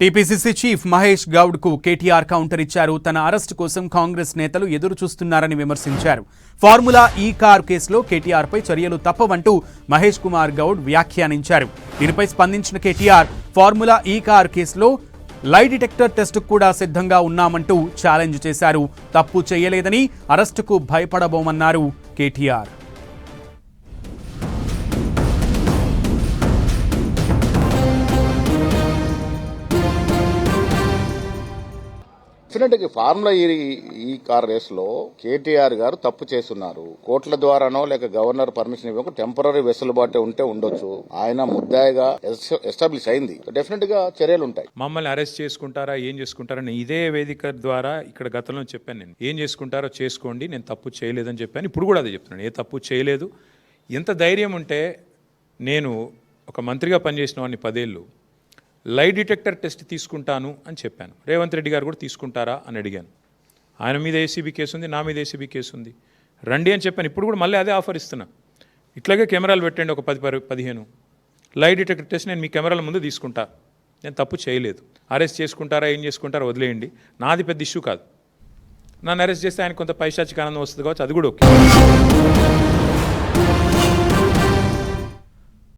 TPCC chief Mahesh గౌడ్కు KTR counter ఇచ్చారు. తన అరెస్ట్ కోసం కాంగ్రెస్ నేతలు ఎదురు చూస్తున్నారని విమర్శించారు. ఫార్ములా ఈ కార్ కేసులో కేటీఆర్పై చర్యలు తప్పవంటూ మహేష్ కుమార్ గౌడ్ వ్యాఖ్యానించారు. దీనిపై స్పందించిన కేటీఆర్ ఫార్ములా ఈ కార్ కేసులో లై డిటెక్టర్ టెస్టుకు కూడా సిద్ధంగా ఉన్నామంటూ ఛాలెంజ్ చేశారు. తప్పు చేయలేదని అరెస్టుకు భయపడబోమన్నారు కేటీఆర్. డెఫినెట్ ఫార్ములా ఈ ఈ కార్ రేస్లో కేటీఆర్ గారు తప్పు చేస్తున్నారు. కోర్టుల ద్వారానో లేక గవర్నర్ పర్మిషన్ ఇవ్వక టెంపరీ వెసులుబాటు ఉంటే ఉండొచ్చు. ఆయన ముద్దాయిగా ఎస్టాబ్లిష్ అయింది. డెఫినెట్గా చర్యలు ఉంటాయి. మమ్మల్ని అరెస్ట్ చేసుకుంటారా ఏం చేసుకుంటారని ఇదే వేదిక ద్వారా ఇక్కడ గతంలో చెప్పాను నేను. ఏం చేసుకుంటారో చేసుకోండి నేను తప్పు చేయలేదని చెప్పాను. ఇప్పుడు కూడా అదే చెప్తున్నాను. ఏ తప్పు చేయలేదు. ఎంత ధైర్యం ఉంటే నేను ఒక మంత్రిగా పనిచేసిన వాడిని పదేళ్ళు లై డిటెక్టర్ టెస్ట్ తీసుకుంటాను అని చెప్పాను. రేవంత్ రెడ్డి గారు కూడా తీసుకుంటారా అని అడిగాను. ఆయన మీద ఏసీబీ కేసు ఉంది నా మీద ఏసీబీ కేసు ఉంది. రండి అని చెప్పాను. ఇప్పుడు కూడా మళ్ళీ అదే ఆఫర్ ఇస్తున్నా. ఇట్లాగే కెమెరాలు పెట్టండి ఒక పది పది పదిహేను. లై డిటెక్టర్ టెస్ట్ నేను మీ కెమెరాల ముందు తీసుకుంటా. నేను తప్పు చేయలేదు. అరెస్ట్ చేసుకుంటారా ఏం చేసుకుంటారా వదిలేయండి. నాది పెద్ద ఇష్యూ కాదు. నన్ను అరెస్ట్ చేస్తే ఆయన కొంత పైశాచిక ఆనందం వస్తుంది కావచ్చు అది కూడా ఓకే.